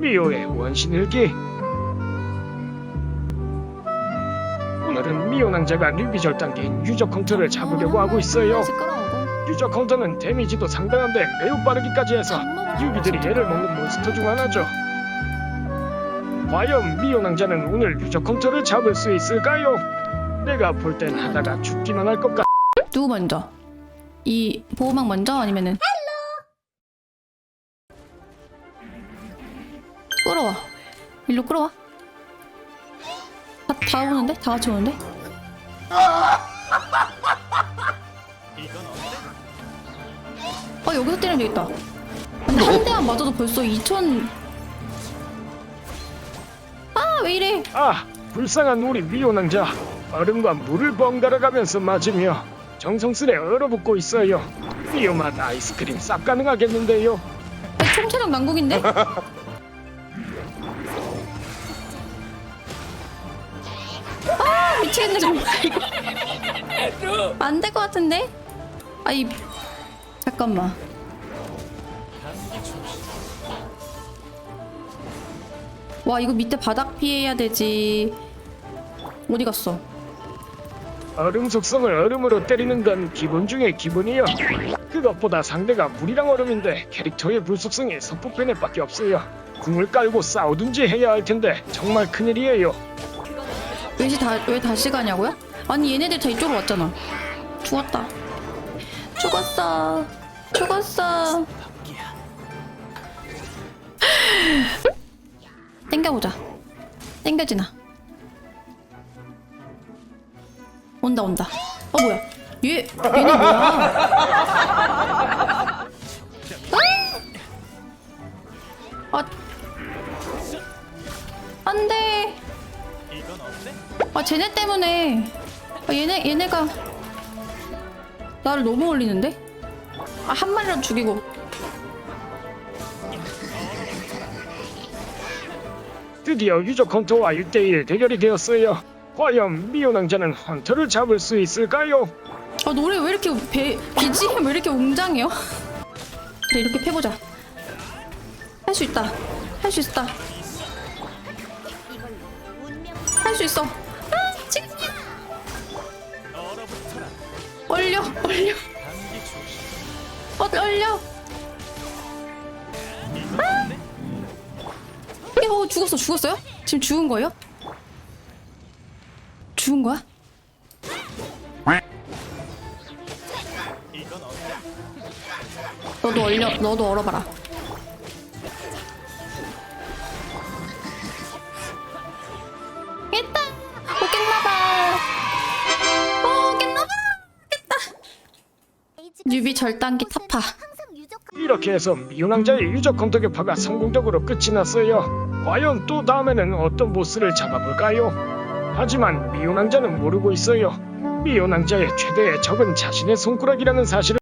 미호의 원신일기 오늘은 미호 낭자가 류비 절단기인 유적 컨트를 잡으려고 하고 있어요 유적 컨트는 데미지도 상당한데 매우 빠르기까지 해서 유비들이 얘를 먹는 몬스터 중 하나죠 과연 미호 낭자는 오늘 유적 컨트를 잡을 수 있을까요? 내가 볼 땐 하다가 죽기만 할 것 같아 누구 먼저? 이 보호막 먼저 아니면은 끌어와 일로 끌어와 다, 다 오는데? 다 같이 오는데? 아 여기서 때리면 되겠다 근데 한 대만 맞아도 벌써 2천 아왜 이래 아, 불쌍한 우리 미호 낭자. 얼음과 물을 번갈아 가면서 맞으며 정성스레 얼어붙고 있어요. 미호맛 아이스크림 싹 가능하겠는데요. 아, 총체적 난국인데? 미치겠네 정말 이거 안 될 것 같은데? 아이 잠깐만 와 이거 밑에 바닥 피해야 되지 어디 갔어? 얼음 속성을 얼음으로 때리는 건 기본 중에 기본이요. 그것보다 상대가 물이랑 얼음인데 캐릭터의 불 속성이 서포펜에 밖에 없어요. 궁을 깔고 싸우든지 해야 할 텐데 정말 큰일이에요. 왜, 다, 왜 다시 가냐고요? 아니 얘네들 다 이쪽으로 왔잖아. 죽었다. 죽었어. 죽었어. 땡겨보자. 땡겨지나? 온다 온다. 어 뭐야? 얘 얘네 뭐야? 아 안돼 아 쟤네 때문에. 아, 얘네 얘네가 나를 너무 올리는데? 아 한 마리라도 죽이고. 드디어 유적 헌터와 1대1 대결이 되었어요. 과연 미호 낭자는 헌터를 잡을 수 있을까요? 아 노래 왜 이렇게 배, BGM 왜 이렇게 웅장해요? 그래 이렇게 패보자. 할 수 있다. 할 수 있다 있어 아 지금이야 얼려 얼려 어 얼려 아! 어 죽었어 죽었어요? 지금 죽은 거예요? 죽은 거야? 너도 얼려, 너도 얼어봐라. 뉴비 절단기 타파. 이렇게 해서 미호 낭자의 유적 헌터 격파가 성공적으로 끝이 났어요. 과연 또 다음에는 어떤 보스를 잡아볼까요? 하지만 미호 낭자는 모르고 있어요. 미호 낭자의 최대의 적은 자신의 손가락이라는 사실을